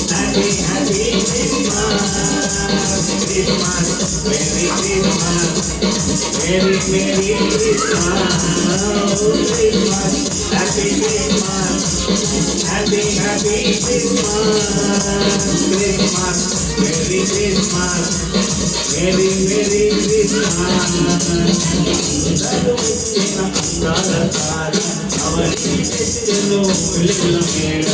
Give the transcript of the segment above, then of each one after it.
వెలుగుల మేడ అందరూ తెచ్చిన అందాల తార అవన్నీ తెచ్చును వెలుగుల మేడ Christmas happy Christmas happy happy Christmas Christmas merry Christmas merry merry Christmas Christmas happy Christmas happy happy Christmas Christmas merry Christmas merry merry Christmas అందరూ వచ్చిన అందాల తార అవన్నీ తెచ్చెను వెలుగుల మేడ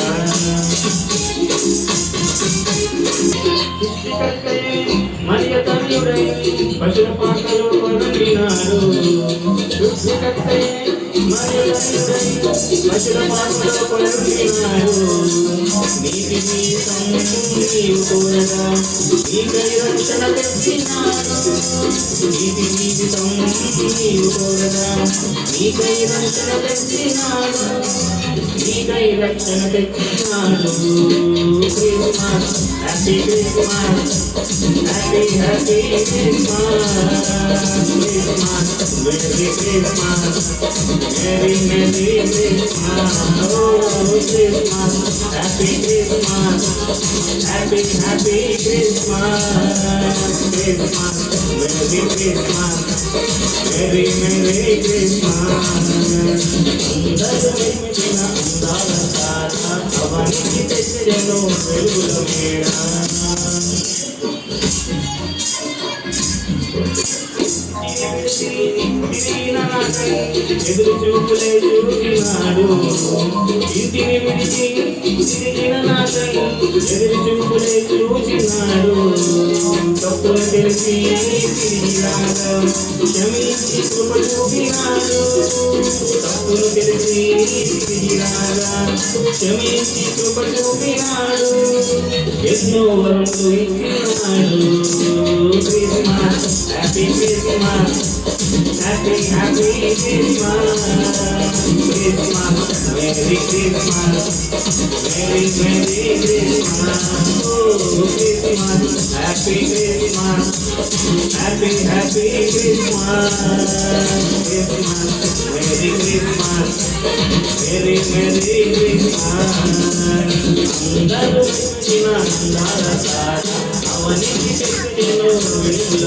సృష్టికర్తయే మరియ తనయుడై పశుల పాకలో కొనలినాడు సృష్టికర్తయే మరియ తనయుడై పశుల పాకలో కొనలినాడు నీతి జీవితం నీవు కోరగా నీకై రక్షణ తెచ్చినాడు నీతి జీవితం నీవు కోరగా నీకై రక్షణ తెచ్చినాడు నీకై రక్షణ తెచ్చినాడు Christmas happy Christmas happy happy Christmas Christmas merry Christmas merry merry Christmas oh Christmas happy Christmas happy happy Christmas Christmas merry Christmas merry merry Christmas అందరూ మెచ్చిన అందాల తార అవన్నీ తెచ్చెను వెలుగుల మేడ ఎదురు చూపులే చూపినాడు ఇంటిని విడిచి తిరిగిన నాకై ఎదురు చూపులే చూపినాడు తప్పులు తెలిసి క్షమించి కృప చూపినాడు తప్పులు తెలిసి తిరిగి క్షమించి కృప చూపినాడు ఎన్నో వరకు ఇచ్చినాడు. Christmas happy Christmas happy happy Christmas Christmas merry Christmas merry merry Christmas oh Christmas happy Christmas happy happy Christmas Christmas merry Christmas merry merry Christmas అందరూ ఇచ్చిన అందాల తార అవన్నీ పెట్టెను వెలుగుల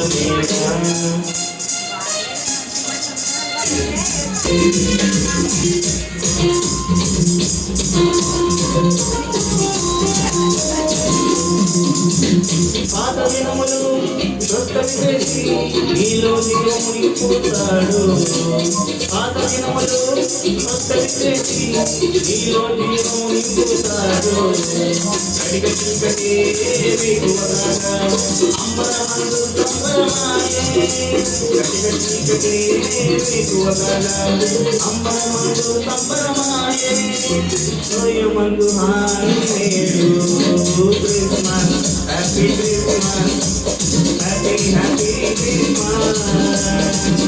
Thank you. పాత దినములు క్రొత్తవి చేసి నీలో నీలో మునిగిపోతాడు పాత దినములు క్రొత్తవి చేసి నీలో నీలో మునిగిపోతాడు కడిగ చీకటి అంబర అంబరమందు సంబరమాయే కడిగ చీకటి వేగువలాగా అంబరమందు సోయమందు హాయి నేడు Christmas Happy Christmas, happy, happy Christmas,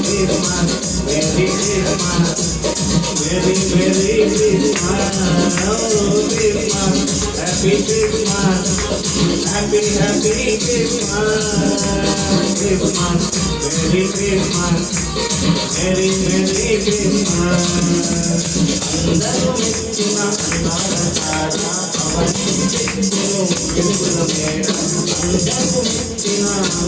Christmas, Merry Christmas, Merry, Merry Christmas, oh Christmas, Happy Christmas, Happy, Happy Christmas, Christmas, Merry Christmas, Merry, Merry Christmas.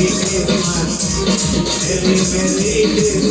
மெரி மெரி